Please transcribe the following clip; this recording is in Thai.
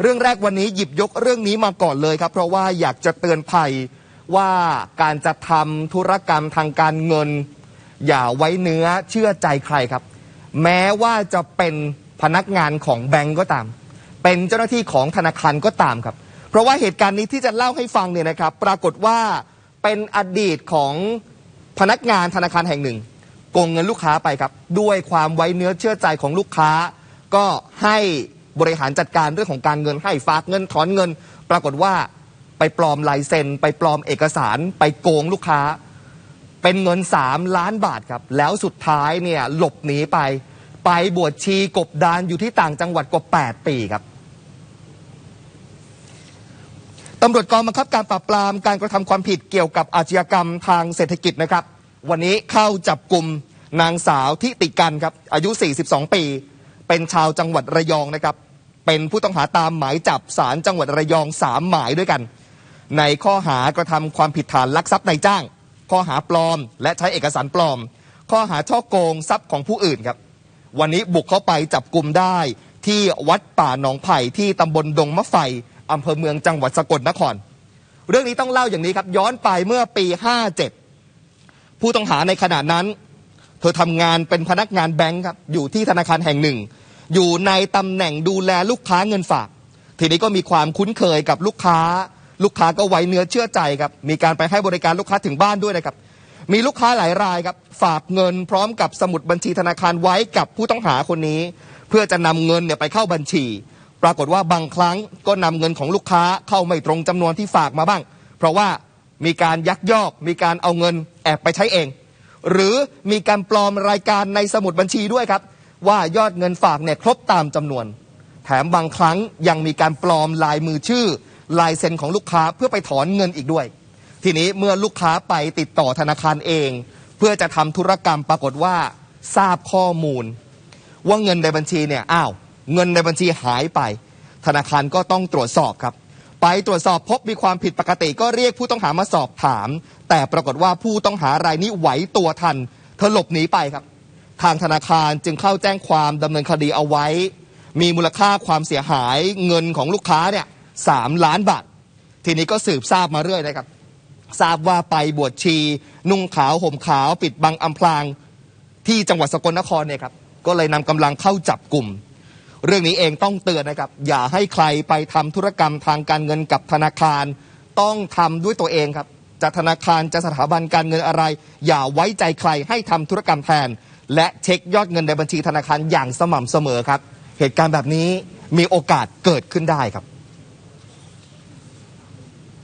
เรื่องแรกวันนี้หยิบยกเรื่องนี้มาก่อนเลยครับ เพราะว่าอยากจะเตือนภัยว่าการจะทำธุรกรรมทางการเงิน อย่าไว้เนื้อเชื่อใจใครครับ แม้ว่าจะเป็นพนักงานของแบงก์ก็ตาม เป็นเจ้าหน้าที่ของธนาคารก็ตามครับ เพราะว่าเหตุการณ์นี้ที่จะเล่าให้ฟังเนี่ยนะครับ ปรากฏว่าเป็นอดีตของพนักงานธนาคารแห่งหนึ่งโกงเงินลูกค้าไปครับ ด้วยความไว้เนื้อเชื่อใจของลูกค้า ก็ให้ บริหารจัดการเรื่องของการเงินให้ฝากเงินถอนเงิน ปรากฏว่าไปปลอมลายเซ็น ไปปลอมเอกสาร ไปโกงลูกค้า เป็นเงิน 3 ล้านบาทครับ แล้วสุดท้ายเนี่ยหลบหนีไป ไปบวชชีกบดานอยู่ที่ต่างจังหวัดกว่า 8 ปีครับตำรวจกองบังคับการปราบปรามการกระทำความผิดเกี่ยวกับอาชญากรรมทางเศรษฐกิจนะครับ วันนี้เข้าจับกลุ่มนางสาวทิติกันครับอายุ 42 ปี เป็นชาวจังหวัดระยองนะครับ เป็นผู้ต้องหาตามหมายจับศาลจังหวัดระยอง3หมายด้วยกัน ในข้อหากระทำความผิดฐานลักทรัพย์ในจ้าง ข้อหาปลอม และใช้เอกสารปลอม ข้อหาช่อโกงทรัพย์ของผู้อื่นครับ วันนี้บุกเข้าไปจับกลุ่มได้ที่วัดป่าหนองไผ่ที่ตำบลดงมะไฟอำเภอเมืองจังหวัดสกลนคร เรื่องนี้ต้องเล่าอย่างนี้ครับ ย้อนไปเมื่อปี 57 ผู้ต้องหาในขณะนั้น เธอทำงานเป็นพนักงานแบงค์ครับอยู่ที่ธนาคารแห่งหนึ่ง อยู่ในตำแหน่งดูแลลูกค้าเงินฝาก ทีนี้ก็มีความคุ้นเคยกับลูกค้า ลูกค้าก็ไว้เนื้อเชื่อใจครับ มีการไปให้บริการลูกค้าถึงบ้านด้วยนะครับ มีลูกค้าหลายรายครับ ฝากเงินพร้อมกับสมุดบัญชีธนาคารไว้กับผู้ต้องหาคนนี้ เพื่อจะนำเงินเนี่ยไปเข้าบัญชี ปรากฏว่าบางครั้งก็นำเงินของลูกค้าเข้าไม่ตรงจำนวนที่ฝากมาบ้าง เพราะว่ามีการยักยอก มีการเอาเงินแอบไปใช้เอง หรือมีการปลอมรายการในสมุดบัญชีด้วยครับ ว่ายอดเงินฝากเนี่ยครบตามจำนวน แถมบางครั้งยังมีการปลอมลายมือชื่อ ลายเซ็นของลูกค้าเพื่อไปถอนเงินอีกด้วย ทีนี้เมื่อลูกค้าไปติดต่อธนาคารเอง เพื่อจะทำธุรกรรมปรากฏว่าทราบข้อมูล ว่าเงินในบัญชีเนี่ยอ้าวเงินในบัญชีหายไป ธนาคารก็ต้องตรวจสอบครับ ไปตรวจสอบพบมีความผิดปกติก็เรียกผู้ต้องหามาสอบถาม แต่ปรากฏว่าผู้ต้องหารายนี้ไหวตัวทัน เธอหลบหนีไปครับ ทางธนาคารจึงเข้าแจ้งความดำเนินคดีเอาไว้ มีมูลค่าความเสียหายเงินของลูกค้าเนี่ยสามล้านบาท ทีนี้ก็สืบทราบมาเรื่อยนะครับ ทราบว่าไปบวชชี นุ่งขาวห่มขาวปิดบังอำพรางที่จังหวัดสกลนครเนี่ยครับก็เลยนำกำลังเข้าจับกลุ่ม เรื่องนี้เองต้องเตือนนะครับ อย่าให้ใครไปทำธุรกรรมทางการเงินกับธนาคาร ต้องทำด้วยตัวเองครับจะธนาคารจะสถาบันการเงินอะไร อย่าไว้ใจใครให้ทำธุรกรรมแทน และเช็คยอดเงินในบัญชีธนาคารอย่างสม่ำเสมอครับ เหตุการณ์แบบนี้มีโอกาสเกิดขึ้นได้ครับ